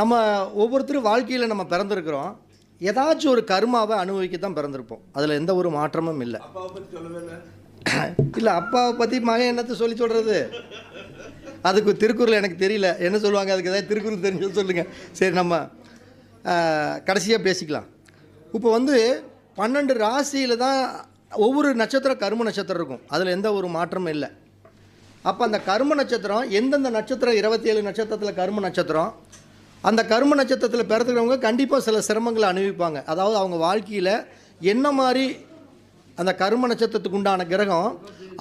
நம்ம ஒவ்வொருத்தரும் வாழ்க்கையில் நம்ம பிறந்திருக்கிறோம். ஏதாச்சும் ஒரு கர்மாவை அனுபவிக்க தான் பிறந்திருப்போம். அதில் எந்த ஒரு மாற்றமும் இல்லை. இல்லை. அப்பாவை பற்றி மகன் என்னத்தை சொல்லி சொல்கிறது அதுக்கு திருக்குறள் எனக்கு தெரியல. என்ன சொல்லுவாங்க? அதுக்கு ஏதாவது திருக்குறள் தெரிஞ்சு சொல்லுங்கள் சரி நம்ம கடைசியாக பேசிக்கலாம். இப்போ வந்து பன்னெண்டு ராசியில் தான் ஒவ்வொரு நட்சத்திரம் கரும நட்சத்திரம் இருக்கும். அதில் எந்த ஒரு மாற்றமும் இல்லை. அப்போ அந்த கரும நட்சத்திரம் எந்தெந்த நட்சத்திரம் இருபத்தி ஏழு நட்சத்திரத்தில் கரும நட்சத்திரம் அந்த கரும நட்சத்திரத்தில் பிறத்துக்கிறவங்க கண்டிப்பாக சில சிரமங்களை அனுபவிப்பாங்க. அதாவது அவங்க வாழ்க்கையில் என்ன மாதிரி அந்த கரும நட்சத்திரத்துக்கு உண்டான கிரகம்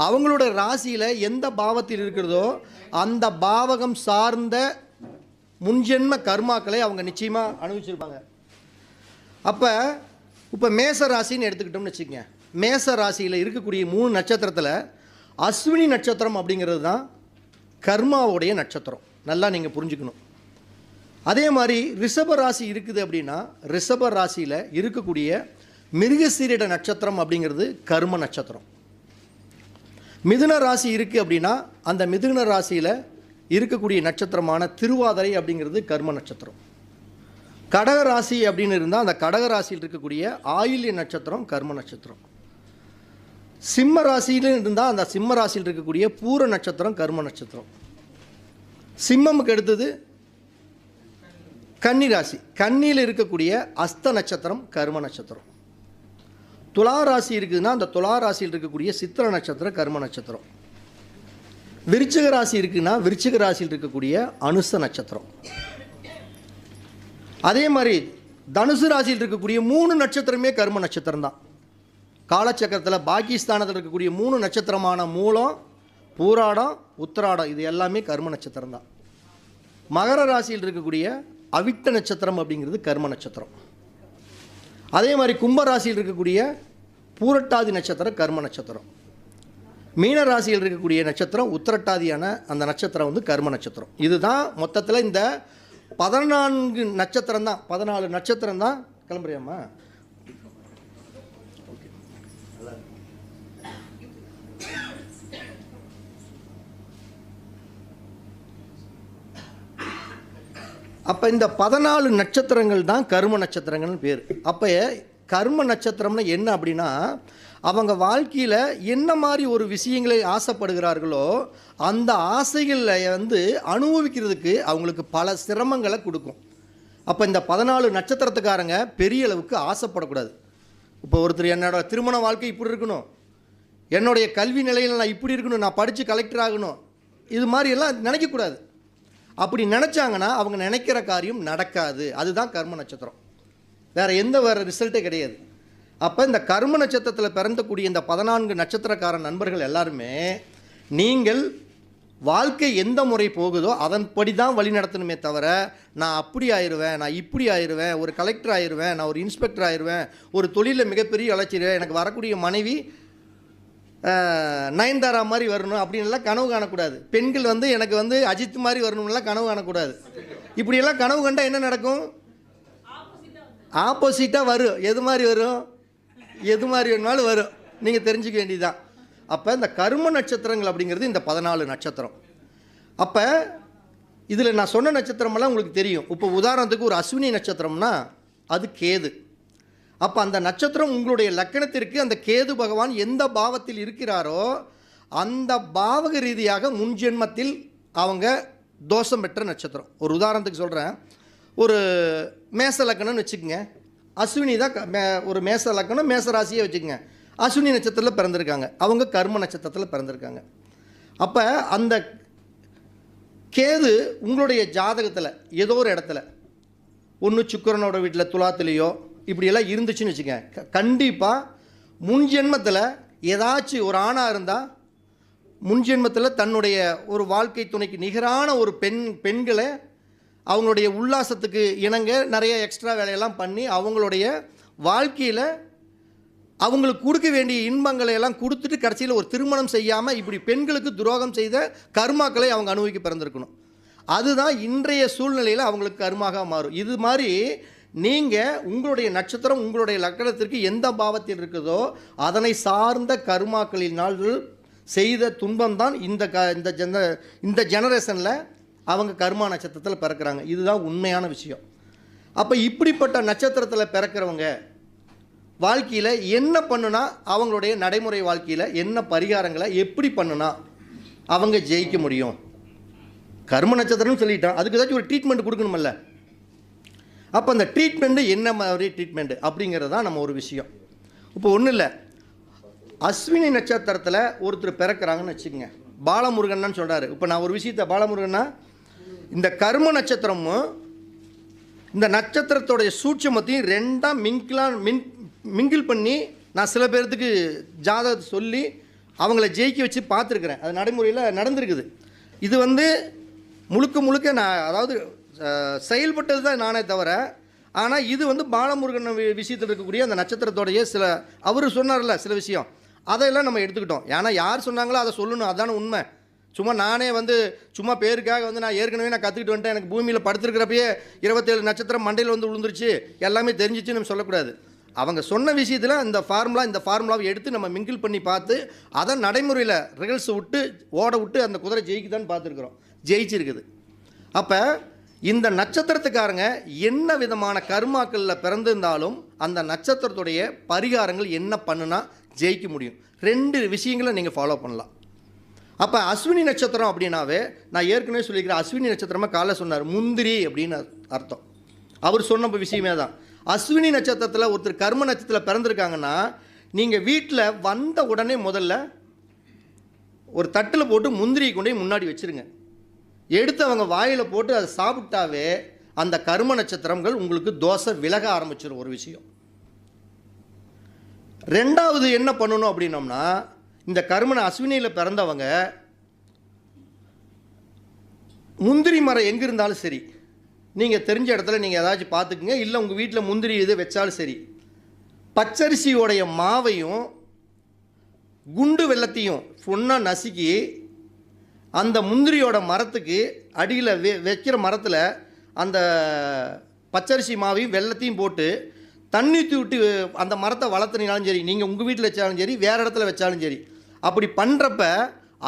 அவங்களோட ராசியில் எந்த பாவத்தில் இருக்கிறதோ அந்த பாவகம் சார்ந்த முன்ஜென்ம கர்மாக்களை அவங்க நிச்சயமாக அனுபவிச்சிருப்பாங்க. அப்போ இப்போ மேச ராசின்னு எடுத்துக்கிட்டோம்னு வச்சுக்கோங்க. மேச ராசியில் இருக்கக்கூடிய மூணு நட்சத்திரத்தில் அஸ்வினி நட்சத்திரம் அப்படிங்கிறது தான் கர்மாவுடைய நட்சத்திரம். நல்லா நீங்கள் புரிஞ்சுக்கணும். அதே மாதிரி ரிஷப ராசி இருக்குது அப்படின்னா ரிஷப ராசியில் இருக்கக்கூடிய மிருகசீரிட நட்சத்திரம் அப்படிங்கிறது கர்ம நட்சத்திரம். மிதுன ராசி இருக்குது அப்படின்னா அந்த மிதுன ராசியில் இருக்கக்கூடிய நட்சத்திரமான திருவாதிரை அப்படிங்கிறது கர்ம நட்சத்திரம். கடக ராசி அப்படின்னு இருந்தால் அந்த கடக ராசியில் இருக்கக்கூடிய ஆயில்ய நட்சத்திரம் கர்ம நட்சத்திரம். சிம்ம ராசியில் இருந்தால் அந்த சிம்ம ராசியில் இருக்கக்கூடிய பூர நட்சத்திரம் கர்ம நட்சத்திரம். சிம்மமுக்கு அடுத்தது கன்னி ராசி கன்னியில் இருக்கக்கூடிய அஸ்த நட்சத்திரம் கர்ம நட்சத்திரம். துலா ராசி இருக்குதுன்னா அந்த துலா ராசியில் இருக்கக்கூடிய சித்திர நட்சத்திரம் கர்ம நட்சத்திரம். விருச்சிக ராசி இருக்குன்னா விருச்சிக ராசியில் இருக்கக்கூடிய அனுச நட்சத்திரம். அதே மாதிரி தனுசு ராசியில் இருக்கக்கூடிய மூணு நட்சத்திரமே கர்ம நட்சத்திரம் தான். காலச்சக்கரத்தில் பாகிஸ்தானத்தில் இருக்கக்கூடிய மூணு நட்சத்திரமான மூலம் பூராடம் உத்திராடம் இது எல்லாமே கர்ம நட்சத்திரம் தான். மகர ராசியில் இருக்கக்கூடிய அவிட்ட நட்சத்திரம் அப்படிங்கிறது கர்ம நட்சத்திரம். அதே மாதிரி கும்பராசியில் இருக்கக்கூடிய பூரட்டாதி நட்சத்திரம் கர்ம நட்சத்திரம். மீன ராசியில் இருக்கக்கூடிய நட்சத்திரம் உத்திரட்டாதியான அந்த நட்சத்திரம் வந்து கர்ம நட்சத்திரம். இதுதான் மொத்தத்தில் இந்த பதினான்கு நட்சத்திரம் தான் பதினாலு நட்சத்திரம் தான் கிளம்புறியாம்மா? அப்போ இந்த பதினாலு நட்சத்திரங்கள் தான் கர்ம நட்சத்திரங்கள்னு பேர். அப்போ கர்ம நட்சத்திரம்னா என்ன அப்படின்னா அவங்க வாழ்க்கையில் என்ன மாதிரி ஒரு விஷயங்களை ஆசைப்படுகிறார்களோ அந்த ஆசைகளை வந்து அனுபவிக்கிறதுக்கு அவங்களுக்கு பல சிரமங்களை கொடுக்கும். அப்போ இந்த பதினாலு நட்சத்திரத்துக்காரங்க பெரிய அளவுக்கு ஆசைப்படக்கூடாது. இப்போ ஒருத்தர் என்னோட திருமண வாழ்க்கை இப்படி இருக்கணும். என்னுடைய கல்வி நிலையில் நான் இப்படி இருக்கணும். நான் படித்து கலெக்டர் ஆகணும். இது மாதிரி எல்லாம் நினைக்கக்கூடாது. அப்படி நினச்சாங்கன்னா அவங்க நினைக்கிற காரியம் நடக்காது. அதுதான் கர்ம நட்சத்திரம். வேறு எந்த வேறு ரிசல்ட்டே கிடையாது. அப்போ இந்த கர்ம நட்சத்திரத்தில் பிறந்தக்கூடிய இந்த பதினான்கு நட்சத்திரக்கார நண்பர்கள் எல்லாருமே நீங்கள் வாழ்க்கை எந்த முறை போகுதோ அதன்படி தான் வழி நடத்தணுமே தவிர நான் அப்படி ஆயிடுவேன் நான் இப்படி ஆயிடுவேன் ஒரு கலெக்டர் ஆயிடுவேன் நான் ஒரு இன்ஸ்பெக்டர் ஆயிடுவேன் ஒரு தொழிலில் மிகப்பெரிய வளர்ச்சிடுவேன் எனக்கு வரக்கூடிய மனைவி நயன்தாரா மாதிரி வரணும் அப்படின்லாம் கனவு காணக்கூடாது. பெண்கள் வந்து எனக்கு வந்து அஜித் மாதிரி வரணும்லாம் கனவு காணக்கூடாது. இப்படியெல்லாம் கனவு கண்டால் என்ன நடக்கும்? ஆப்போசிட்டாக வரும் எது மாதிரி வரும்? எது மாதிரி வேணுமாலும் வரும். நீங்கள் தெரிஞ்சுக்க வேண்டியதுதான். அப்போ இந்த கர்ம நட்சத்திரங்கள் அப்படிங்கிறது இந்த பதினாலு நட்சத்திரம். அப்போ இதில் நான் சொன்ன நட்சத்திரமெல்லாம் உங்களுக்கு தெரியும். இப்போ உதாரணத்துக்கு ஒரு அஸ்வினி நட்சத்திரம்னா அது கேது. அப்போ அந்த நட்சத்திரம் உங்களுடைய லக்கணத்திற்கு அந்த கேது பகவான் எந்த பாவத்தில் இருக்கிறாரோ அந்த பாவக ரீதியாக முன்ஜென்மத்தில் அவங்க தோஷம் பெற்ற நட்சத்திரம். ஒரு உதாரணத்துக்கு சொல்கிறேன் ஒரு மேச லக்கணம்னு வச்சுக்கோங்க. அஸ்வினி தான் க- மே- ஒரு மேச லக்கணம் மேச ராசியே வச்சுக்கோங்க. அஸ்வினி நட்சத்திரத்தில் பிறந்திருக்காங்க. அவங்க கர்ம நட்சத்திரத்தில் பிறந்திருக்காங்க. அப்போ அந்த கேது உங்களுடைய ஜாதகத்தில் ஏதோ ஒரு இடத்துல ஒன்று சுக்கரனோட வீட்டில் துலாத்துலேயோ இப்படியெல்லாம் இருந்துச்சுன்னு வச்சுக்கேன் கண்டிப்பாக முன் ஜென்மத்தில் ஏதாச்சும் ஒரு ஆணாக இருந்தால் முன் ஜென்மத்தில் தன்னுடைய ஒரு வாழ்க்கை துணைக்கு நிகரான ஒரு பெண் பெண்களை அவங்களுடைய உல்லாசத்துக்கு இணங்க நிறைய எக்ஸ்ட்ரா வேலையெல்லாம் பண்ணி அவங்களுடைய வாழ்க்கையில் அவங்களுக்கு கொடுக்க வேண்டிய இன்பங்களை எல்லாம் கொடுத்துட்டு கடைசியில் ஒரு திருமணம் செய்யாமல் இப்படி பெண்களுக்கு துரோகம் செய்த கர்மாக்களை அவங்க அனுபவிக்க பிறந்திருக்கணும். அதுதான் இன்றைய சூழ்நிலையில் அவங்களுக்கு கருமாக மாறும். இது மாதிரி நீங்கள் உங்களுடைய நட்சத்திரம் உங்களுடைய லக்கணத்திற்கு எந்த பாவத்தில் இருக்குதோ அதனை சார்ந்த கருமாக்களினால் செய்த துன்பம் தான் இந்த க இந்த ஜென இந்த ஜெனரேஷனில் அவங்க கர்மா நட்சத்திரத்தில் பிறக்கிறாங்க. இதுதான் உண்மையான விஷயம். அப்போ இப்படிப்பட்ட நட்சத்திரத்தில் பிறக்கிறவங்க வாழ்க்கையில் என்ன பண்ணுனா அவங்களுடைய நடைமுறை வாழ்க்கையில் என்ன பரிகாரங்களை எப்படி பண்ணுனா அவங்க ஜெயிக்க முடியும். கர்ம நட்சத்திரம்னு சொல்லிட்டான். அதுக்கு ஏதாச்சும் ஒரு ட்ரீட்மெண்ட் கொடுக்கணுமில்ல. அப்போ அந்த ட்ரீட்மெண்ட்டு என்ன மாதிரி ட்ரீட்மெண்ட்டு அப்படிங்கிறது தான் நம்ம ஒரு விஷயம். இப்போ ஒன்றும் இல்லை. அஸ்வினி நட்சத்திரத்தில் ஒருத்தர் பிறக்கிறாங்கன்னு வச்சுக்கோங்க. பாலமுருகன்னு சொல்கிறாரு இப்போ நான் ஒரு விஷயத்தை பாலமுருகன்னா இந்த கர்ம நட்சத்திரமும் இந்த நட்சத்திரத்தோடைய சூட்சமத்தையும் ரெண்டாக மிங்கிலாம் மின் மிங்கிள் பண்ணி நான் சில பேர்த்துக்கு ஜாதகத்தை சொல்லி அவங்கள ஜெயிக்க வச்சு பார்த்துருக்குறேன். அது நடைமுறையில் நடந்திருக்குது. இது வந்து முழுக்க முழுக்க நான் அதாவது செயல்பட்டது தான் நானே தவிர ஆனால் இது வந்து பாலமுருகன் வி- விஷயத்தில் இருக்கக்கூடிய அந்த நட்சத்திரத்தோடைய சில அவர் சொன்னார்ல சில விஷயம். அதையெல்லாம் நம்ம எடுத்துக்கிட்டோம். ஏன்னா யார் சொன்னாங்களோ அதை சொல்லணும். அதான உண்மை. சும்மா நானே வந்து சும்மா பேருக்காக வந்து நான் ஏற்கனவே நான் கற்றுக்கிட்டு வந்துட்டேன். எனக்கு பூமியில் படுத்துருக்கிறப்பயே இருபத்தேழு நட்சத்திரம் மண்டையில் வந்து விழுந்துருச்சு. எல்லாமே தெரிஞ்சிச்சு நம்ம சொல்லக்கூடாது. அவங்க சொன்ன விஷயத்தில் இந்த ஃபார்முலா இந்த ஃபார்முலாவை எடுத்து நம்ம மிங்கிள் பண்ணி பார்த்து அதை நடைமுறையில் ரிகல்ஸ் விட்டு ஓட விட்டு அந்த குதிரை ஜெயிக்குதான்னு பார்த்துருக்குறோம். ஜெயிச்சிருக்குது. அப்போ இந்த நட்சத்திரத்துக்காரங்க என்ன விதமான கர்மாக்களில் பிறந்திருந்தாலும் அந்த நட்சத்திரத்துடைய பரிகாரங்கள் என்ன பண்ணுனா ஜெயிக்க முடியும். ரெண்டு விஷயங்களை நீங்கள் ஃபாலோ பண்ணலாம். அப்போ அஸ்வினி நட்சத்திரம் அப்படின்னாவே நான் ஏற்கனவே சொல்லியிருக்கிறேன் அஸ்வினி நட்சத்திரமாக காலைல சொன்னார் முந்திரி அப்படின்னு அர்த்தம். அவர் சொன்ன விஷயமே தான் அஸ்வினி நட்சத்திரத்தில் ஒருத்தர் கர்ம நட்சத்திரத்தில் பிறந்திருக்காங்கன்னா நீங்கள் வீட்டில் வந்த உடனே முதல்ல ஒரு தட்டில் போட்டு முந்திரியை கொண்டு முன்னாடி வச்சிருங்க. எடுத்து அவங்க வாயில் போட்டு அதை சாப்பிட்டாவே அந்த கர்ம நட்சத்திரங்கள் உங்களுக்கு தோசை விலக ஆரம்பிச்சிடும் ஒரு விஷயம். ரெண்டாவது என்ன பண்ணணும் அப்படின்னோம்னா இந்த கருமன அஸ்வினியில் பிறந்தவங்க முந்திரி மரம் எங்கே இருந்தாலும் சரி நீங்கள் தெரிஞ்ச இடத்துல நீங்கள் ஏதாச்சும் பார்த்துக்குங்க இல்லை உங்கள் வீட்டில் முந்திரி இது வச்சாலும் சரி பச்சரிசியோடைய மாவையும் குண்டு வெள்ளத்தையும் ஒன்றா நசுக்கி அந்த முந்திரியோட மரத்துக்கு அடியில் வெ வைக்கிற மரத்தில் அந்த பச்சரிசி மாவையும் வெள்ளத்தையும் போட்டு தண்ணி ஊற்றி விட்டு அந்த மரத்தை வளர்த்துனீங்களாலும் சரி நீங்கள் உங்கள் வீட்டில் வச்சாலும் சரி வேறு இடத்துல வச்சாலும் சரி அப்படி பண்ணுறப்ப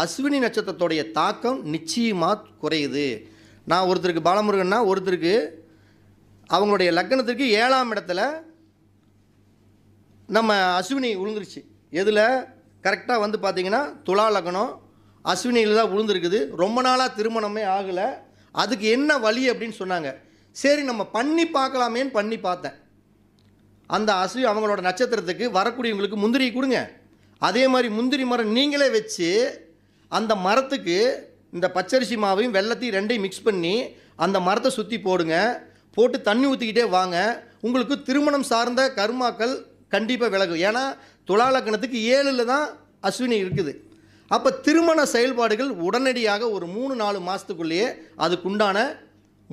அஸ்வினி நட்சத்திரத்துடைய தாக்கம் நிச்சயமாக குறையுது. நான் ஒருத்தருக்கு பாலமுருகன்னா ஒருத்தருக்கு அவங்களுடைய லக்கணத்திற்கு ஏழாம் இடத்துல நம்ம அஸ்வினி விழுந்துருச்சு எதில்? கரெக்டாக வந்து பார்த்தீங்கன்னா துலா லக்னம் அஸ்வினியில் தான் விழுந்துருக்குது. ரொம்ப நாளாக திருமணமே ஆகலை. அதுக்கு என்ன வழி அப்படின்னு சொன்னாங்க. சரி நம்ம பண்ணி பார்க்கலாமேன்னு பண்ணி பார்த்தேன். அந்த அஸ்வி அவங்களோட நட்சத்திரத்துக்கு வரக்கூடியவங்களுக்கு முந்திரி கொடுங்க. அதே மாதிரி முந்திரி மரம் நீங்களே வச்சு அந்த மரத்துக்கு இந்த பச்சரிசி மாவையும் வெள்ளத்தையும் ரெண்டையும் மிக்ஸ் பண்ணி அந்த மரத்தை சுற்றி போடுங்க. போட்டு தண்ணி ஊற்றிக்கிட்டே வாங்க. உங்களுக்கு திருமணம் சார்ந்த கர்மாக்கள் கண்டிப்பாக விலகும். ஏன்னா துளாலக்கணத்துக்கு ஏழில் தான் அஸ்வினி இருக்குது. அப்போ திருமண செயல்பாடுகள் உடனடியாக ஒரு மூணு நாலு மாதத்துக்குள்ளேயே அதுக்குண்டான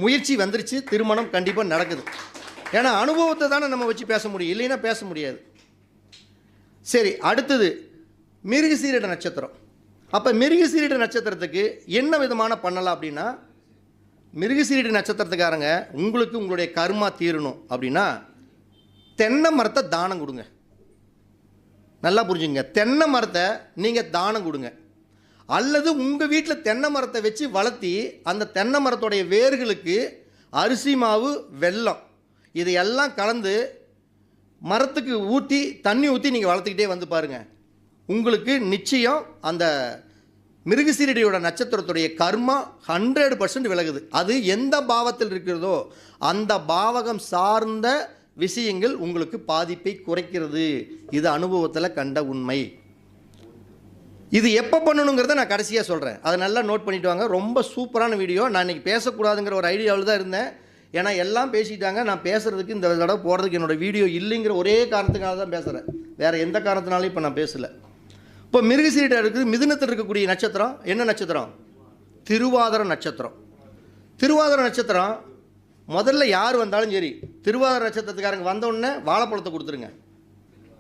முயற்சி வந்துருச்சு. திருமணம் கண்டிப்பாக நடக்குது. ஏன்னா அனுபவத்தை தானே நம்ம வச்சு பேச முடியும். இல்லைன்னா பேச முடியாது. சரி அடுத்தது மிருகசீரிட நட்சத்திரம். அப்போ மிருகசீரிட நட்சத்திரத்துக்கு என்ன விதமான பண்ணலாம் அப்படின்னா மிருகசீரிட நட்சத்திரத்துக்காரங்க உங்களுக்கு உங்களுடைய கர்மா தீரணும் அப்படின்னா தென்னை மரத்தை தானம் கொடுங்க. நல்லா புரிஞ்சுங்க தென்னை மரத்தை நீங்கள் தானம் கொடுங்க. அல்லது உங்கள் வீட்டில் தென்னை மரத்தை வச்சு வளர்த்தி அந்த தென்னை மரத்துடைய வேர்களுக்கு அரிசி மாவு வெல்லம் இதையெல்லாம் கலந்து மரத்துக்கு ஊற்றி தண்ணி ஊற்றி நீங்கள் வளர்த்துக்கிட்டே வந்து பாருங்கள் உங்களுக்கு நிச்சயம் அந்த மிருகசீரடியோட நட்சத்திரத்துடைய கர்மா ஹண்ட்ரட் பர்சன்ட் விலகுது. அது எந்த பாவத்தில் இருக்கிறதோ அந்த பாவகம் சார்ந்த விஷயங்கள் உங்களுக்கு பாதிப்பை குறைக்கிறது. இது அனுபவத்தில் கண்ட உண்மை. இது எப்போ பண்ணணுங்கிறத நான் கடைசியாக சொல்கிறேன் அதை நல்லா நோட் பண்ணிவிட்டு வாங்க. ரொம்ப சூப்பரான வீடியோ நான் இன்றைக்கி பேசக்கூடாதுங்கிற ஒரு ஐடியாவில் தான் இருந்தேன். ஏன்னா எல்லாம் பேசிட்டாங்க. நான் பேசுகிறதுக்கு இந்த தடவை போடுறதுக்கு என்னோட வீடியோ இல்லைங்கிற ஒரே காரணத்துக்காக தான் பேசுகிறேன் வேறு எந்த காரணத்தினாலும் இப்போ நான் பேசலை. இப்போ மிருகசீரிட்ட இருக்குது. மிதுனத்தில் இருக்கக்கூடிய நட்சத்திரம். என்ன நட்சத்திரம்? திருவாதிர நட்சத்திரம். திருவாதிர நட்சத்திரம் முதல்ல யார் வந்தாலும் சரி திருவாதிர நட்சத்திரத்துக்காரங்க வந்தோடனே வாழைப்பழத்தை கொடுத்துருங்க.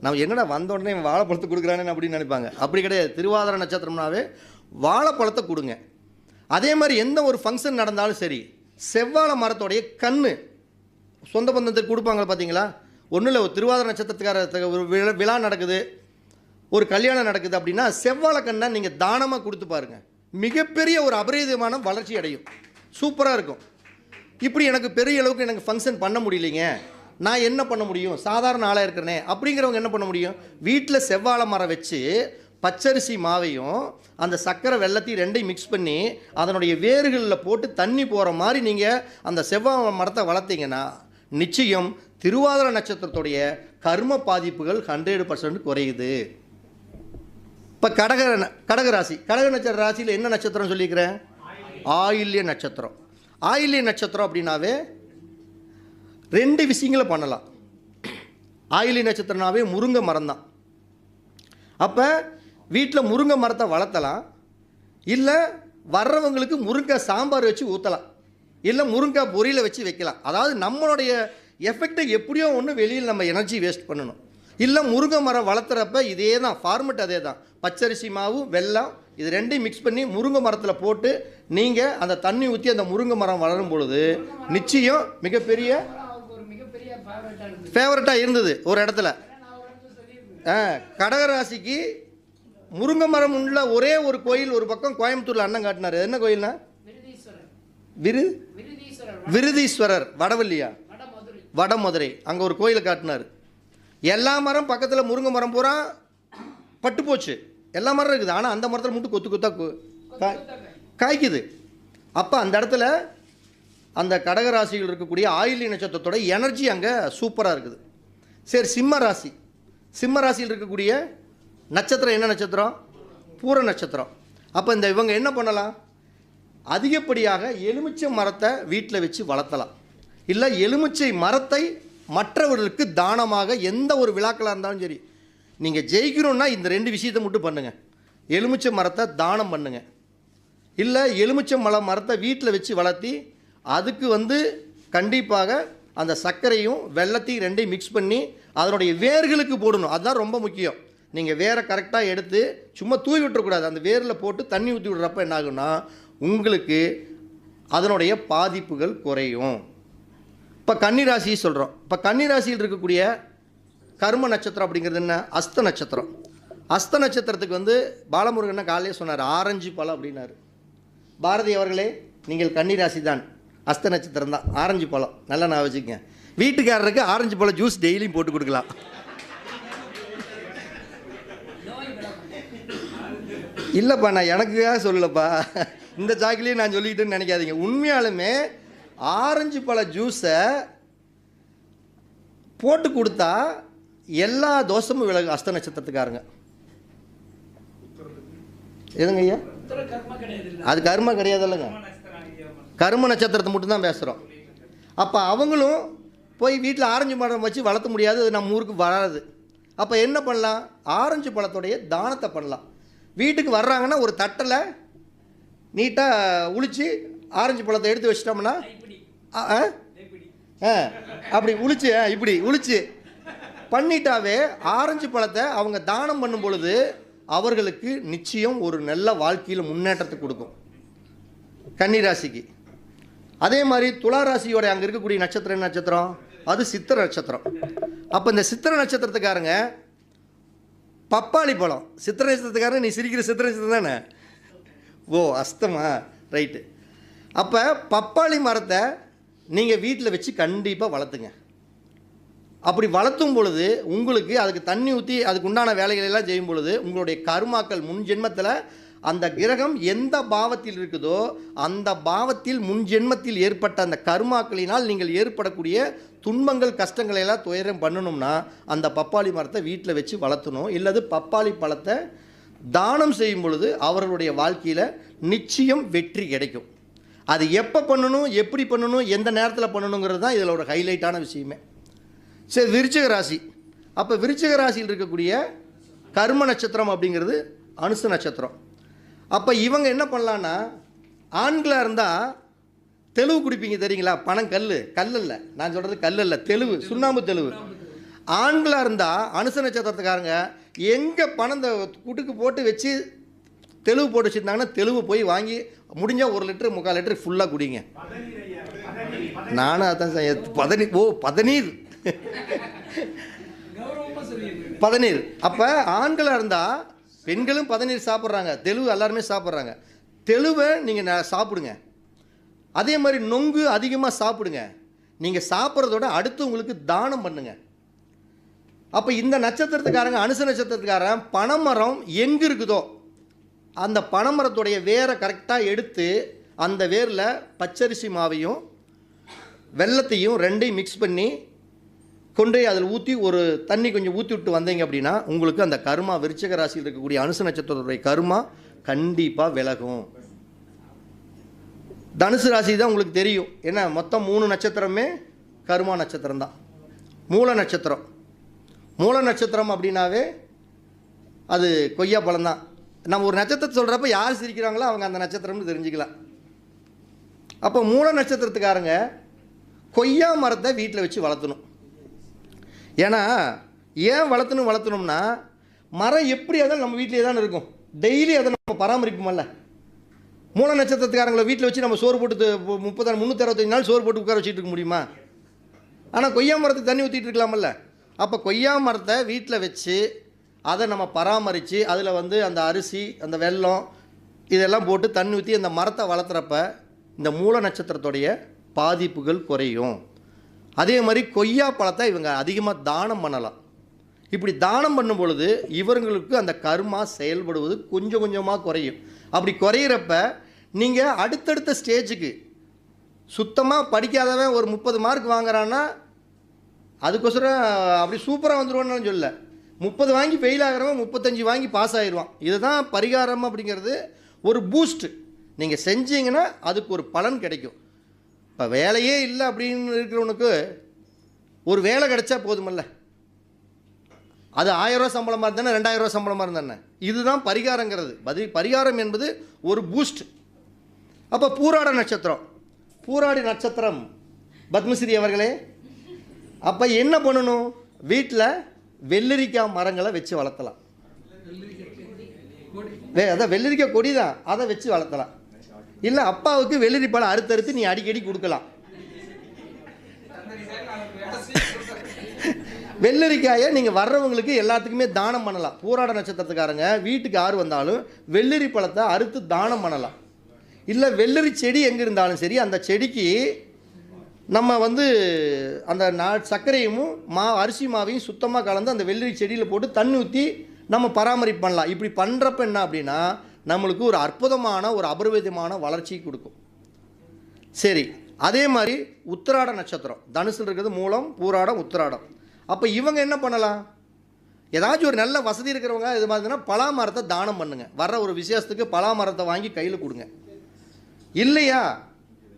நம்ம என்னடா வந்த உடனே இவன் வாழைப்பழத்தை கொடுக்குறானே அப்படின்னு நினைப்பாங்க. அப்படி கிடையாது. திருவாதார நட்சத்திரம்னாவே வாழைப்பழத்தை கொடுங்க. அதே மாதிரி எந்த ஒரு ஃபங்க்ஷன் நடந்தாலும் சரி செவ்வாழை மரத்தோடைய கண் சொந்த பந்தத்துக்கு கொடுப்பாங்க பார்த்தீங்களா ஒன்றும் இல்லை ஒரு திருவாதிர நட்சத்திரத்துக்கார ஒரு விழா விழா நடக்குது ஒரு கல்யாணம் நடக்குது அப்படின்னா செவ்வாழை கண்ணை நீங்கள் தானமாக கொடுத்து பாருங்கள் மிகப்பெரிய ஒரு அபரீதமான வளர்ச்சி அடையும். சூப்பராக இருக்கும். இப்படி எனக்கு பெரிய அளவுக்கு எனக்கு ஃபங்க்ஷன் பண்ண முடியலைங்க. நான் என்ன பண்ண முடியும்? சாதாரண ஆளாக இருக்கிறனே. அப்படிங்கிறவங்க என்ன பண்ண முடியும்? வீட்டில் செவ்வாழை மரம் வச்சு பச்சரிசி மாவையும் அந்த சர்க்கரை வெள்ளத்தையும் ரெண்டையும் மிக்ஸ் பண்ணி அதனுடைய வேர்களில் போட்டு தண்ணி போகிற மாதிரி நீங்கள் அந்த செவ்வாழை மரத்தை வளர்த்தீங்கன்னா நிச்சயம் திருவாதிர நட்சத்திரத்துடைய கர்ம பாதிப்புகள் ஹண்ட்ரட் பர்சன்ட் குறையுது. இப்போ கடக கடக ராசி. கடக நட்சத்திர ராசியில் என்ன நட்சத்திரம் சொல்லியிருக்கிறேன்? ஆயில்ய நட்சத்திரம். ஆயில்ய நட்சத்திரம் அப்படின்னாவே ரெண்டு விஷயங்களை பண்ணலாம். ஆயிலி நட்சத்திரனாவே முருங்கை மரம் தான் அப்போ வீட்டில் முருங்கை மரத்தை வளர்த்தலாம். இல்லை வர்றவங்களுக்கு முருங்கை சாம்பார் வச்சு ஊற்றலாம் இல்லை முருங்கை பொரியலை வச்சு வைக்கலாம். அதாவது நம்மளுடைய எஃபெக்டை எப்படியோ ஒன்று வெளியில் நம்ம எனர்ஜி வேஸ்ட் பண்ணணும். இல்லை முருங்கை மரம் வளர்த்துறப்ப இதே தான் ஃபார்மெட் அதே தான் பச்சரிசி மாவு வெல்லம் இது ரெண்டையும் மிக்ஸ் பண்ணி முருங்கை மரத்தில் போட்டு நீங்கள் அந்த தண்ணி ஊற்றி அந்த முருங்கை மரம் வளரும் பொழுது நிச்சயம் மிகப்பெரிய ஃபேவரட்டாக இருந்தது ஒரு இடத்துல. ஆ கடகராசிக்கு முருங்கை மரம் உள்ள ஒரே ஒரு கோயில் ஒரு பக்கம் கோயம்புத்தூரில் அண்ணன் காட்டினார். என்ன கோயில்னா? விரு விருதீஸ்வரர் வடவல்லியா வடமதுரை. அங்கே ஒரு கோயிலை காட்டினார். எல்லா மரம் பக்கத்தில் முருங்கை மரம் பூரா பட்டு போச்சு. எல்லா மரம் இருக்குது. ஆனால் அந்த மரத்தில் மட்டும் கொத்து கொத்தா கு- கா- காய்க்குது. அப்போ அந்த இடத்துல அந்த கடகராசியில் இருக்கக்கூடிய ஆயிலி நட்சத்திரத்தோட எனர்ஜி அங்கே சூப்பராக இருக்குது. சரி சிம்ம ராசி. சிம்ம ராசியில் இருக்கக்கூடிய நட்சத்திரம் என்ன நட்சத்திரம்? பூர நட்சத்திரம். அப்போ இந்த இவங்க என்ன பண்ணலாம்? அதிகப்படியாக எலுமிச்சை மரத்தை வீட்டில் வச்சு வளர்த்தலாம். இல்லை எலுமிச்சை மரத்தை மற்றவர்களுக்கு தானமாக எந்த ஒரு விழாக்களாக இருந்தாலும் சரி நீங்கள் ஜெயிக்கணும்னா இந்த ரெண்டு விஷயத்தை மட்டும் பண்ணுங்கள் எலுமிச்சை மரத்தை தானம் பண்ணுங்கள் இல்லை எலுமிச்சை மரம் மரத்தை வீட்டில் வச்சு வளர்த்தி அதுக்கு வந்து கண்டிப்பாக அந்த சர்க்கரையும் வெள்ளத்தையும் ரெண்டையும் மிக்ஸ் பண்ணி அதனுடைய வேர்களுக்கு போடணும். அதுதான் ரொம்ப முக்கியம். நீங்கள் வேரை கரெக்டாக எடுத்து சும்மா தூவி விட்டுறக்கூடாது. அந்த வேரில் போட்டு தண்ணி ஊற்றி விடுறப்ப என்ன ஆகும்னா உங்களுக்கு அதனுடைய பாதிப்புகள் குறையும். இப்போ கன்னிராசி சொல்கிறோம் இப்போ கன்னிராசியில் இருக்கக்கூடிய கர்ம நட்சத்திரம் அப்படிங்கிறது என்ன? அஸ்த நட்சத்திரம். அஸ்த நட்சத்திரத்துக்கு வந்து பாலமுருகன் காலையே சொன்னார் ஆரஞ்சு பழம் அப்படின்னாரு. பாரதி அவர்களே நீங்கள் கன்னிராசி தான் அஸ்த நட்சத்திரம் தான். ஆரஞ்சு பழம். நல்லா நான் வச்சுக்கங்க. வீட்டுக்காரருக்கு ஆரஞ்சு பழம் ஜூஸ் டெய்லியும் போட்டு கொடுக்கலாம். இல்லைப்பா நான் எனக்குக்காக சொல்லலப்பா. இந்த சாக்கிலேயே நான் சொல்லிக்கிட்டேன்னு நினைக்காதீங்க. உண்மையாலுமே ஆரஞ்சு பழ ஜூஸை போட்டு கொடுத்தா எல்லா தோஷமும் விலகு அஸ்த நட்சத்திரத்துக்காரங்க. எதுங்க ஐயா? கர்ம கிடையாது அது கர்மம் கிடையாது இல்லைங்க கர்ம நட்சத்திரத்தை மட்டும்தான் பேசுகிறோம் அப்போ அவங்களும் போய் வீட்டில் ஆரஞ்சு மரம் வச்சு வளர்த்த முடியாது அது நம்ம ஊருக்கு வராது. அப்போ என்ன பண்ணலாம்? ஆரஞ்சு பழத்துடைய தானத்தை பண்ணலாம். வீட்டுக்கு வர்றாங்கன்னா ஒரு தட்டில் நீட்டாக உளிச்சு ஆரஞ்சு பழத்தை எடுத்து வச்சிட்டோம்னா ஆ ஆ? ஆ அப்படி உளிச்சு ஆ, இப்படி உளிச்சு பண்ணிட்டாவே ஆரஞ்சு பழத்தை அவங்க தானம் பண்ணும் பொழுது அவர்களுக்கு நிச்சயம் ஒரு நல்ல வாழ்க்கையில் முன்னேற்றத்தை கொடுக்கும். கன்னிராசிக்கு. அதே மாதிரி துளா ராசியோட அங்கே இருக்கக்கூடிய நட்சத்திரம் நட்சத்திரம்? அது சித்திர நட்சத்திரம். அப்போ இந்த சித்திர நட்சத்திரத்துக்காரங்க பப்பாளி பழம். சித்திர நட்சத்திரத்துக்காரங்க நீ சிரிக்கிற சித்திர நட்சத்திரம் தானே? ஓ அஸ்தமா. ரைட்டு. அப்போ பப்பாளி மரத்தை நீங்கள் வீட்டில் வச்சு கண்டிப்பாக வளர்த்துங்க. அப்படி வளர்த்தும் பொழுது உங்களுக்கு அதுக்கு தண்ணி ஊற்றி அதுக்கு உண்டான வேலைகளை எல்லாம் செய்யும் பொழுது உங்களுடைய கருமாக்கள் முன் ஜென்மத்தில் அந்த கிரகம் எந்த பாவத்தில் இருக்குதோ அந்த பாவத்தில் முன் ஜென்மத்தில் ஏற்பட்ட அந்த கருமாக்களினால் நீங்கள் ஏற்படக்கூடிய துன்பங்கள் கஷ்டங்களை எல்லாம் துயரம் பண்ணணும்னா அந்த பப்பாளி மரத்தை வீட்டில் வச்சு வளர்த்தணும். இல்லது பப்பாளி பழத்தை தானம் செய்யும் பொழுது அவர்களுடைய வாழ்க்கையில் நிச்சயம் வெற்றி கிடைக்கும். அது எப்போ பண்ணணும் எப்படி பண்ணணும் எந்த நேரத்தில் பண்ணணுங்கிறது தான் இதில் ஒரு ஹைலைட்டான விஷயமே. சரி விருச்சிக ராசி. அப்போ விருச்சிக ராசியில் இருக்கக்கூடிய கர்ம நட்சத்திரம் அப்படிங்கிறது அனுச நட்சத்திரம். அப்போ இவங்க என்ன பண்ணலான்னா ஆண்களாக இருந்தால் தெளிவு குடிப்பீங்க தெரியுங்களா? பணம் கல் கல் இல்லை. நான் சொல்கிறது கல் இல்லை. தெலுவு சுண்ணாம்பு தெளிவு. ஆண்களாக இருந்தால் அனுச நட்சத்திரத்துக்காரங்க எங்கே பணம் இந்த குட்டுக்கு போட்டு வச்சு தெளிவு போட்டு வச்சுருந்தாங்கன்னா தெளிவு போய் வாங்கி முடிஞ்சால் ஒரு லிட்டரு முக்கால் லிட்டரு ஃபுல்லாக குடிங்க. நானும் அதான் பதனி ஓ பதநீர். பதநீர். அப்போ ஆண்களாக இருந்தால் பெண்களும் பதநீர் சாப்பிட்றாங்க. தெளிவு எல்லாருமே சாப்பிட்றாங்க. தெளிவை நீங்கள் சாப்பிடுங்க. அதே மாதிரி நொங்கு அதிகமாக சாப்பிடுங்க. நீங்கள் சாப்பிட்றதோட அடுத்து உங்களுக்கு தானம் பண்ணுங்க. அப்போ இந்த நட்சத்திரத்துக்காரங்க அனுச நட்சத்திரத்துக்காரன் பனைமரம் எங்கே இருக்குதோ அந்த பனைமரத்துடைய வேரை கரெக்டாக எடுத்து அந்த வேரில் பச்சரிசி மாவையும் வெள்ளத்தையும் ரெண்டையும் மிக்ஸ் பண்ணி கொண்டு அதில் ஊற்றி ஒரு தண்ணி கொஞ்சம் ஊற்றி விட்டு வந்தீங்க அப்படின்னா உங்களுக்கு அந்த கருமா விருச்சக ராசியில் இருக்கக்கூடிய அனுச நட்சத்திரத்துடைய கருமா கண்டிப்பாக விலகும். தனுசு ராசி தான் உங்களுக்கு தெரியும். ஏன்னா மொத்தம் மூணு நட்சத்திரமே கருமா நட்சத்திரம் தான். மூல நட்சத்திரம். மூல நட்சத்திரம் அப்படின்னாவே அது கொய்யா பழம் தான். நம்ம ஒரு நட்சத்திரத்தை சொல்கிறப்ப யார் சிரிக்கிறாங்களோ அவங்க அந்த நட்சத்திரம்னு தெரிஞ்சுக்கலாம். அப்போ மூல நட்சத்திரத்துக்காரங்க கொய்யா மரத்தை வீட்டில் வச்சு வளர்த்தணும். ஏன்னா ஏன் வளர்த்தணும் வளர்த்தணும்னா மரம் எப்படி அதான் நம்ம வீட்டிலே தானே இருக்கும். டெய்லி அதை நம்ம பராமரிப்போம்ல. மூல நட்சத்திரத்துக்காரங்களை வீட்டில் வச்சு நம்ம சோறு போட்டு முப்பத்தாறு முந்நூற்றி அறுபத்தஞ்சு நாள் சோறு போட்டு உட்கார வச்சுட்டு இருக்க முடியுமா? ஆனால் கொய்யா மரத்துக்கு தண்ணி ஊற்றிட்டு இருக்கலாமல்ல அப்போ கொய்யா மரத்தை வீட்டில் வச்சு அதை நம்ம பராமரித்து அதில் வந்து அந்த அரிசி அந்த வெல்லம் இதெல்லாம் போட்டு தண்ணி ஊற்றி அந்த மரத்தை வளர்த்துறப்ப இந்த மூல நட்சத்திரத்துடைய பாதிப்புகள் குறையும். அதே மாதிரி கொய்யா பழத்தை இவங்க அதிகமாக தானம் பண்ணலாம். இப்படி தானம் பண்ணும் பொழுது இவர்களுக்கு அந்த கர்மா செயல்படுவது கொஞ்சம் கொஞ்சமாக குறையும். அப்படி குறையிறப்ப நீங்கள் அடுத்தடுத்த ஸ்டேஜுக்கு சுத்தமாக படிக்காதவன் ஒரு முப்பது மார்க் வாங்குறான்னா அதுக்கோசரம் அப்படி சூப்பராக வந்துடுவான்னு சொல்ல முப்பது வாங்கி ஃபெயில் ஆகிறவன் முப்பத்தஞ்சு வாங்கி பாஸ் ஆயிடுவான். இதுதான் பரிகாரம் அப்படிங்கிறது ஒரு பூஸ்ட் நீங்கள் செஞ்சீங்கன்னா அதுக்கு ஒரு பலன் கிடைக்கும். இப்போ வேலையே இல்லை அப்படின்னு இருக்கிறவனுக்கு ஒரு வேலை கிடைச்சா போதுமல்ல. அது ஆயிரம் சம்பளமாக இருந்தானே ரெண்டாயிரம் ரூபா சம்பளமாக இருந்தானே. இதுதான் பரிகாரங்கிறது. பதில் பரிகாரம் என்பது ஒரு பூஸ்ட் அப்போ பூராட நட்சத்திரம். பூராடி நட்சத்திரம். பத்மஸ்ரீ அவர்களே அப்போ என்ன பண்ணணும்? வீட்டில் வெள்ளரிக்காய் மரங்களை வச்சு வளர்த்தலாம். வே அதான் வெள்ளரிக்காய் கொடி தான். அதை வச்சு வளர்த்தலாம். இல்லை அப்பாவுக்கு வெள்ளரி பழம் அறுத்தறுத்து நீ அடிக்கடி கொடுக்கலாம். வெள்ளரிக்காயை நீங்கள் வர்றவங்களுக்கு எல்லாத்துக்குமே தானம் பண்ணலாம். பூராட நட்சத்திரத்துக்காரங்க வீட்டுக்கு யார் வந்தாலும் வெள்ளரி பழத்தை அறுத்து தானம் பண்ணலாம். இல்லை வெள்ளரி செடி எங்கே இருந்தாலும் சரி அந்த செடிக்கு நம்ம வந்து அந்த நா சர்க்கரையும் மா அரிசி மாவையும் சுத்தமாக கலந்து அந்த வெள்ளரி செடியில் போட்டு தண்ணி ஊற்றி நம்ம பராமரிப்பு பண்ணலாம். இப்படி பண்ணுறப்ப என்ன அப்படின்னா நம்மளுக்கு ஒரு அற்புதமான ஒரு அபரிவிதமான வளர்ச்சி கொடுக்கும். சரி அதே மாதிரி உத்திராட நட்சத்திரம். தனுசில் இருக்கிறது மூலம் பூராடம் உத்திராடம். அப்போ இவங்க என்ன பண்ணலாம்? ஏதாச்சும் ஒரு நல்ல வசதி இருக்கிறவங்க இது மாதிரினா பலா மரத்தை தானம் பண்ணுங்க. வர்ற ஒரு விசேஷத்துக்கு பலா மரத்தை வாங்கி கையில் கொடுங்க. இல்லையா?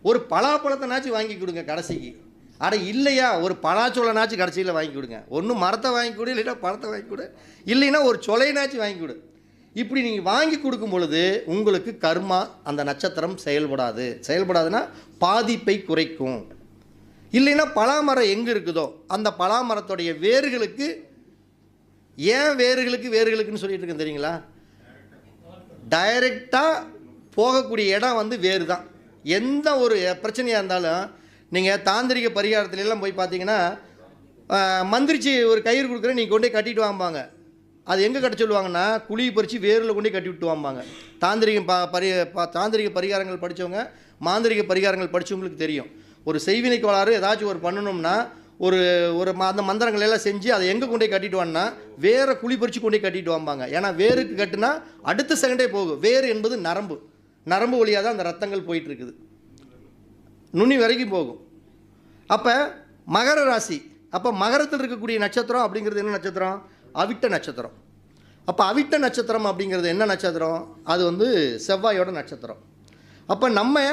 ஒரு பலாப்பழத்தைனாச்சும் வாங்கி கொடுங்க கடைசிக்கு. அட இல்லையா? ஒரு பலாச்சோளனாச்சும் கடைசியில் வாங்கி கொடுங்க. ஒன்று மரத்தை வாங்கி கொடு இல்லைன்னா பழத்தை வாங்கி கொடு. இல்லைன்னா ஒரு சொலைனாச்சும் வாங்கி கொடு. இப்படி நீங்கள் வாங்கி கொடுக்கும் பொழுது உங்களுக்கு கர்மா அந்த நட்சத்திரம் செயல்படாது. செயல்படாதுன்னா பாதிப்பை குறைக்கும். இல்லைன்னா பலாமரம் எங்கே இருக்குதோ அந்த பலாமரத்துடைய வேர்களுக்கு ஏன் வேர்களுக்கு வேர்களுக்குன்னு சொல்லிட்டு இருக்கேன் தெரியுங்களா? டைரெக்டாக போகக்கூடிய இடம் வந்து வேறு தான் எந்த ஒரு பிரச்சனையாக இருந்தாலும் நீங்கள் தாந்திரிக பரிகாரத்துலலாம் போய் பார்த்தீங்கன்னா மந்திரிச்சு ஒரு கயிறு கொடுக்குறேன் நீங்கள் கொண்டு போய் கட்டிட்டு வாம்பாங்க. அது எங்கே கட்ட சொல்லுவாங்கன்னா குழி பறித்து வேரில் கொண்டு கட்டி விட்டு வாம்பாங்க தாந்திரிக ப பரி தாந்திரிக பரிகாரங்கள் படித்தவங்க மாந்திரிக பரிகாரங்கள் படித்தவங்களுக்கு தெரியும். ஒரு செய்வினை கோளாறு ஏதாச்சும் ஒரு பண்ணணும்னா ஒரு ஒரு அந்த மந்திரங்கள் எல்லாம் செஞ்சு அதை எங்கே கொண்டு போய் கட்டிட்டு வான்னா வேற குழி பறித்து கொண்டு போய் கட்டிட்டு வாம்பாங்க. ஏன்னா வேருக்கு கட்டுனா அடுத்த செகண்டே போகும். வேர் என்பது நரம்பு. நரம்பு வழியாக தான் அந்த ரத்தங்கள் போயிட்டுருக்குது. நுனி வரைக்கும் போகும். அப்போ மகர ராசி அப்போ மகரத்தில் இருக்கக்கூடிய நட்சத்திரம் அப்படிங்கிறது என்ன நட்சத்திரம்? அவிட்ட நட்சத்திரம். அப்போ அவிட்ட நட்சத்திரம் அப்படிங்கிறது என்ன நட்சத்திரம்? அது வந்து செவ்வாயோட நட்சத்திரம். அப்போ நம்ம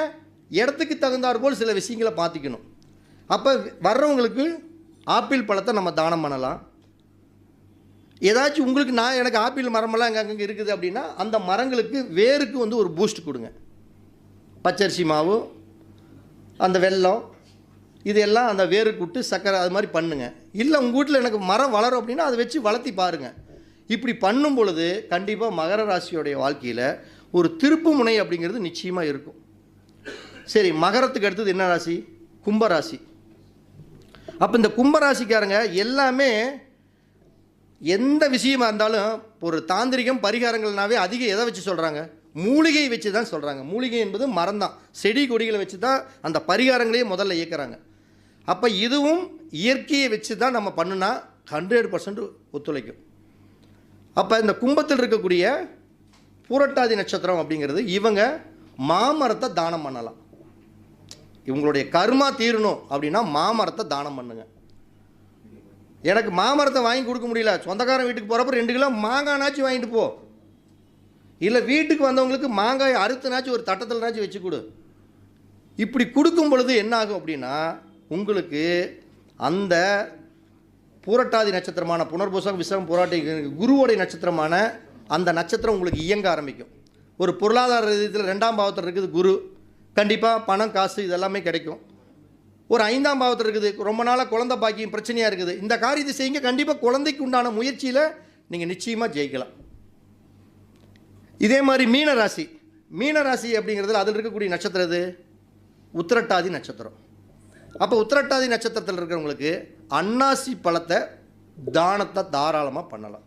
இடத்துக்கு தகுந்தாற்போல் சில விஷயங்களை பார்த்துக்கணும். அப்போ வர்றவங்களுக்கு ஆப்பிள் பழத்தை நம்ம தானம் பண்ணலாம். ஏதாச்சும் உங்களுக்கு நான் எனக்கு ஆப்பிள் மரமெல்லாம் அங்கே அங்கே இருக்குது அப்படின்னா அந்த மரங்களுக்கு வேருக்கு வந்து ஒரு பூஸ்ட் கொடுங்க. பச்சரிசி மாவு அந்த வெல்லம் இதெல்லாம் அந்த வேருக்கு விட்டு சக்கரை அது மாதிரி பண்ணுங்கள் இல்லை உங்கள் வீட்டில் எனக்கு மரம் வளரும் அப்படின்னா அதை வச்சு வளர்த்தி பாருங்கள் இப்படி பண்ணும் பொழுது கண்டிப்பாக மகர ராசியோடைய வாழ்க்கையில் ஒரு திருப்பு முனை அப்படிங்கிறது நிச்சயமாக இருக்கும். சரி மகரத்துக்கு அடுத்தது என்ன ராசி? கும்பராசி அப்போ இந்த கும்பராசிக்காரங்க எல்லாமே எந்த விஷயமா இருந்தாலும் ஒரு தாந்திரிகம் பரிகாரங்கள்னாவே அதிக எதை வச்சு சொல்கிறாங்க மூலிகை வச்சு தான் சொல்கிறாங்க மூலிகை என்பது மரம் தான் செடி கொடிகளை வச்சு தான் அந்த பரிகாரங்களையே முதல்ல இயக்குறாங்க. அப்போ இதுவும் இயற்கையை வச்சு தான் நம்ம பண்ணுனா ஹண்ட்ரட் பர்சன்ட் ஒத்துழைக்கும். அப்போ இந்த கும்பத்தில் இருக்கக்கூடிய பூரட்டாதி நட்சத்திரம் அப்படிங்கிறது இவங்க மாமரத்தை தானம் பண்ணலாம். இவங்களுடைய கர்மா தீரணும் அப்படின்னா மாமரத்தை தானம் பண்ணுங்க. எனக்கு மாமரத்தை வாங்கி கொடுக்க முடியல. சொந்தக்காரன் வீட்டுக்கு போகிறப்ப ரெண்டு கிலோ மாங்காய்னாச்சும் வாங்கிட்டு போ. இல்லை வீட்டுக்கு வந்தவங்களுக்கு மாங்காய் அறுத்துனாச்சும் ஒரு தட்டத்தில்னாச்சும் வச்சு கொடு. இப்படி கொடுக்கும் பொழுது என்ன ஆகும் அப்படின்னா உங்களுக்கு அந்த பூரட்டாதி நட்சத்திரமான புனர்பூசம் விசகம் புராட்டி குருவோடைய நட்சத்திரமான அந்த நட்சத்திரம் உங்களுக்கு இயங்க ஆரம்பிக்கும். ஒரு பொருளாதார ரீதியில் ரெண்டாம் பாவத்தில் இருக்குது குரு. கண்டிப்பாக பணம் காசு இதெல்லாமே கிடைக்கும். ஒரு ஐந்தாம் பாவத்தில் இருக்குது ரொம்ப நாளாக குழந்தை பாக்கியம் பிரச்சனையாக இருக்குது. இந்த காரியத்தை செய்யுங்க. கண்டிப்பாக குழந்தைக்கு உண்டான முயற்சியில் நீங்கள் நிச்சயமாக ஜெயிக்கலாம். இதே மாதிரி மீன ராசி மீன ராசி அப்படிங்கிறதுல அதில் இருக்கக்கூடிய நட்சத்திரம் இது உத்திரட்டாதி நட்சத்திரம். அப்போ உத்திரட்டாதி நட்சத்திரத்தில் இருக்கிறவங்களுக்கு அன்னாசி பழத்தை தானத்தை தாராளமாக பண்ணலாம்.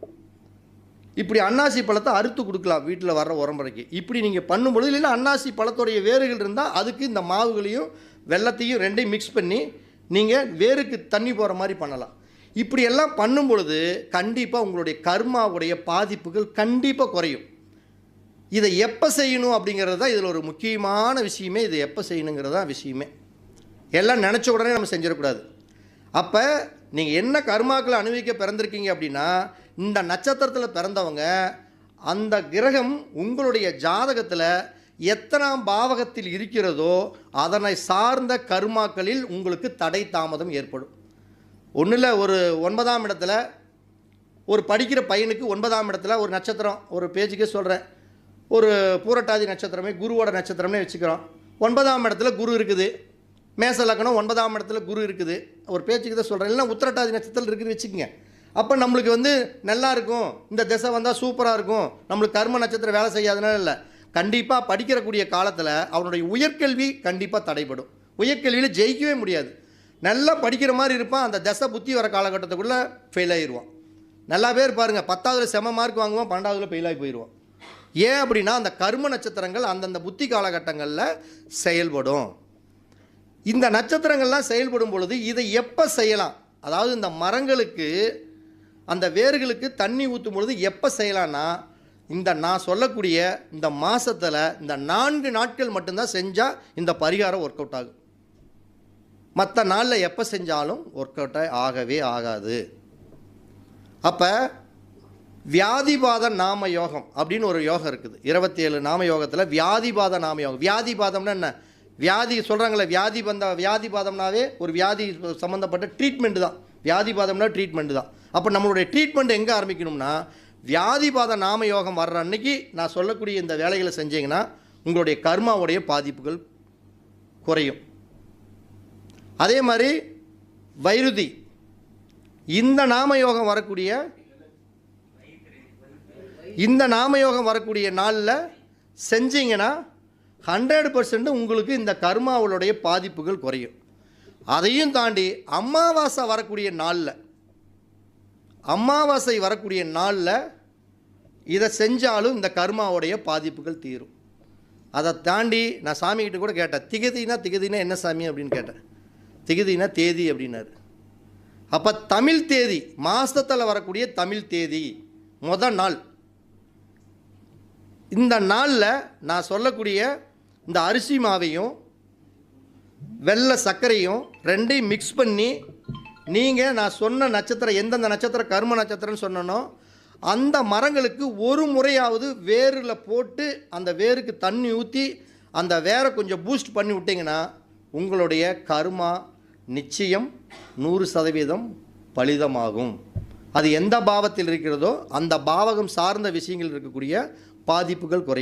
இப்படி அன்னாசி பழத்தை அறுத்து கொடுக்கலாம் வீட்டில் வர்ற உரம்பரைக்கு. இப்படி நீங்கள் பண்ணும்பொழுது இல்லைன்னா அன்னாசி பழத்துடைய வேர்கள் இருந்தால் அதுக்கு இந்த மாவுகளையும் வெள்ளத்தையும் ரெண்டையும் மிக்ஸ் பண்ணி நீங்கள் வேருக்கு தண்ணி போகிற மாதிரி பண்ணலாம். இப்படி எல்லாம் பண்ணும் பொழுது கண்டிப்பாக உங்களுடைய கர்மாவுடைய பாதிப்புகள் கண்டிப்பாக குறையும். இதை எப்போ செய்யணும் அப்படிங்கிறது தான் இதில் ஒரு முக்கியமான விஷயமே. இதை எப்போ செய்யணுங்கிறது தான் விஷயமே. எல்லாம் நினச்ச உடனே நம்ம செஞ்சிடக்கூடாது. அப்போ நீங்கள் என்ன கர்மாக்களை அனுபவிக்க பிறந்திருக்கீங்க அப்படின்னா இந்த நட்சத்திரத்தில் பிறந்தவங்க அந்த கிரகம் உங்களுடைய ஜாதகத்தில் எத்தனாம் பாவகத்தில் இருக்கிறதோ அதனை சார்ந்த கர்மாக்களில் உங்களுக்கு தடை தாமதம் ஏற்படும். ஒன்றில் ஒரு ஒன்பதாம் இடத்துல ஒரு படிக்கிற பையனுக்கு ஒன்பதாம் இடத்துல ஒரு நட்சத்திரம் ஒரு பேஜுக்கே சொல்கிறேன் ஒரு பூரட்டாதி நட்சத்திரமே குருவோட நட்சத்திரமே வச்சுக்கிறோம். ஒன்பதாம் இடத்துல குரு இருக்குது. மேச லக்னம் ஒன்பதாம் இடத்துல குரு இருக்குது. ஒரு பேச்சுக்கு தான் சொல்கிறேன் இல்லைன்னா உத்திரட்டாதி நட்சத்திரத்தில் இருக்குன்னு வச்சுக்கோங்க. அப்போ நம்மளுக்கு வந்து நல்லா இருக்கும். இந்த திசை வந்தால் சூப்பராக இருக்கும். நம்மளுக்கு கர்ம நட்சத்திரம் வேலை செய்யாதனால இல்லை. கண்டிப்பாக படிக்கிறக்கூடிய காலத்தில் அவனுடைய உயர்கல்வி கண்டிப்பாக தடைப்படும் உயர்கல்வியில் ஜெயிக்கவே முடியாது. நல்லா படிக்கிற மாதிரி இருப்பான். அந்த தசை புத்தி வர காலகட்டத்துக்குள்ளே ஃபெயில் ஆயிடுவான் நல்லா பேர் பாருங்கள் பத்தாவதுல செம மார்க் வாங்குவான். பன்னெண்டாவதுல ஃபெயில் ஆகி போயிடுவான் ஏன் அப்படின்னா அந்த கர்ம நட்சத்திரங்கள் அந்தந்த புத்தி காலகட்டங்களில் செயல்படும். இந்த நட்சத்திரங்கள்லாம் செயல்படும் பொழுது இதை எப்போ செய்யலாம்? அதாவது இந்த மரங்களுக்கு அந்த வேர்களுக்கு தண்ணி ஊற்றும் பொழுது எப்போ செய்யலாம்னா இந்த நான் சொல்லக்கூடிய இந்த மாதத்தில் இந்த நான்கு நாட்கள் மட்டும்தான் செஞ்சால் இந்த பரிகாரம் ஒர்க் அவுட் ஆகும். மற்ற நாளில் எப்போ செஞ்சாலும் ஒர்க் அவுட் ஆகவே ஆகாது. அப்போ வியாதிபாத நாம யோகம் அப்படின்னு ஒரு யோகம் இருக்குது. இருபத்தி ஏழு நாம யோகத்தில் வியாதிபாத நாம யோகம். வியாதிபாதம்னா என்ன? வியாதி சொல்கிறாங்களே வியாதி பந்தா வியாதி பாதம்னாவே ஒரு வியாதி சம்மந்தப்பட்ட ட்ரீட்மெண்ட்டு தான். வியாதி பாதம்னா ட்ரீட்மெண்ட்டு தான். அப்போ நம்மளுடைய ட்ரீட்மெண்ட் எங்கே ஆரம்பிக்கணும்னா வியாதி பாத நாம யோகம் வர்ற அன்னைக்கு நான் சொல்லக்கூடிய இந்த வேலைகளை செஞ்சீங்கன்னா உங்களுடைய கர்மாவுடைய பாதிப்புகள் குறையும். அதே மாதிரி வைருதி. இந்த நாம யோகம் வரக்கூடிய இந்த நாம யோகம் வரக்கூடிய நாளில் செஞ்சீங்கன்னா ஹண்ட்ரட் பர்சன்ட் உங்களுக்கு இந்த கர்மாவுடைய பாதிப்புகள் குறையும். அதையும் தாண்டி அமாவாசை வரக்கூடிய நாளில் அமாவாசை வரக்கூடிய நாளில் இதை செஞ்சாலும் இந்த கர்மாவுடைய பாதிப்புகள் தீரும். அதை தாண்டி நான் சாமிகிட்ட கூட கேட்டேன் திகதினா திகதினா என்ன சாமி அப்படின்னு கேட்டேன். திகதினா தேதி அப்படின்னாரு. அப்போ தமிழ் தேதி மாதத்தில் வரக்கூடிய தமிழ் தேதி முத நாள். இந்த நாளில் நான் சொல்லக்கூடிய இந்த அரிசி மாவையும் வெள்ளை சர்க்கரையும் ரெண்டையும் மிக்ஸ் பண்ணி நீங்கள் நான் சொன்ன நட்சத்திரம் எந்தெந்த நட்சத்திரம் கர்ம நட்சத்திரம்னு சொன்னனோ அந்த மரங்களுக்கு ஒரு முறையாவது வேரில் போட்டு அந்த வேருக்கு தண்ணி ஊற்றி அந்த வேரை கொஞ்சம் பூஸ்ட் பண்ணி விட்டிங்கன்னா உங்களுடைய கர்மா நிச்சயம் நூறு சதவீதம் பலிதமாகும். அது எந்த பாவத்தில் இருக்கிறதோ அந்த பாவகம் சார்ந்த விஷயங்கள் இருக்கக்கூடிய பாதிப்புகள் குறையும்.